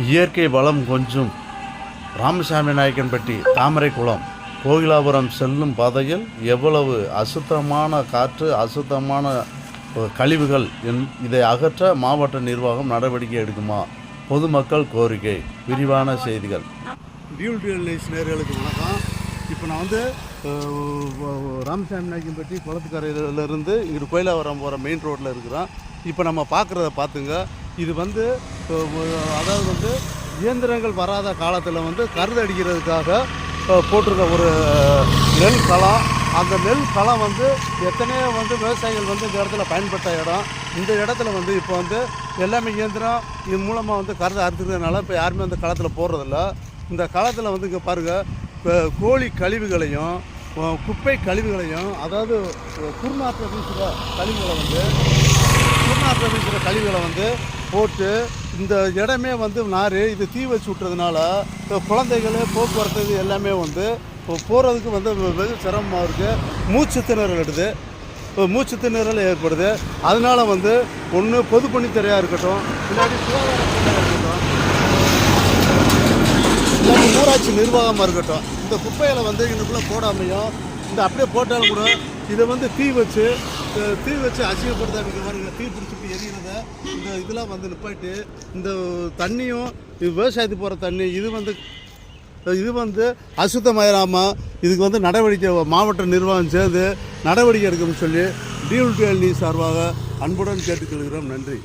இயற்கை வளம் கொஞ்சம். ராமசாமி நாயக்கன்பட்டி தாமரைக்குளம். கோகிலாபுரம் செல்லும் பாதையில் எவ்வளவு அசுத்தமான காற்று அசுத்தமான கழிவுகள் என் இதை அகற்ற மாவட்ட நிர்வாகம் நடவடிக்கை எடுக்குமா? பொதுமக்கள் கோரிக்கை. விரிவான செய்திகள். டியூல் நியூஸ் நேர்களுக்கு வணக்கம். இப்போ நான் வந்து ராமசாமி நாயக்கன்பட்டி குளத்துக்கரையிலேருந்து இங்கிட்டு கோயிலாவரம் போகிற மெயின் ரோட்டில் இருக்கிறோம். இப்போ நம்ம பார்க்குறத பார்த்துங்க இது வந்து அதாவது வந்து இயந்திரங்கள் வராத காலத்தில் வந்து கருது அடிக்கிறதுக்காக போட்டிருக்க ஒரு நெல் களம். அந்த நெல் களம் வந்து எத்தனையோ வந்து விவசாயிகள் வந்து இந்த இடத்துல பயன்பட்ட இடம். இந்த இடத்துல வந்து இப்போ வந்து எல்லாமே இயந்திரம் இது மூலமாக வந்து கருது அறுத்துக்கிறதுனால இப்போ யாருமே அந்த களத்தில் போடுறதில்ல இந்த களத்தில் வந்து இங்கே பாருங்கள் இப்போ கோழி கழிவுகளையும் குப்பை கழிவுகளையும் அதாவது அஹ், குருநாற்ற வீசுகிற கழிவுகளை வந்து குருநாற்ற வீசுகிற கழிவுகளை வந்து போட்டு இந்த இடமே வந்து நார் இது தீ வச்சு விட்டுறதுனால இப்போ குழந்தைகள் போக்குவரத்து இது எல்லாமே வந்து போகிறதுக்கு வந்து வெகு சிரமமாக இருக்குது மூச்சு திணறல் எடுது மூச்சு திணறல் ஏற்படுது. அதனால் வந்து ஒன்று பொதுப்பணித்துறையாக இருக்கட்டும் இல்லாட்டி சுகாதாரத்துறையாக இருக்கட்டும் இல்லாட்டி ஊராட்சி நிர்வாகமாக இருக்கட்டும் இந்த குப்பையில் வந்து இதுக்குள்ளே போடாமையும் இந்த அப்படியே போட்டாலும் கூட இதை வந்து தீ வச்சு தீ வச்சு அசிங்கப்படுத்த இங்கே மாதிரி தீ பிடிச்சிட்டு எரியிறத இந்த இதெல்லாம் வந்து நிப்பாட்டு இந்த தண்ணியும் விவசாயத்துக்கு போகிற தண்ணி இது வந்து இது வந்து அசுத்தமாயிராமல் இதுக்கு வந்து நடவடிக்கை மாவட்ட நிர்வாகம் சேர்ந்து நடவடிக்கை எடுக்கணும்னு சொல்லி டியூல்டிஎல் நீ சார்பாக அன்புடன் கேட்டுக்கொள்கிறோம். நன்றி.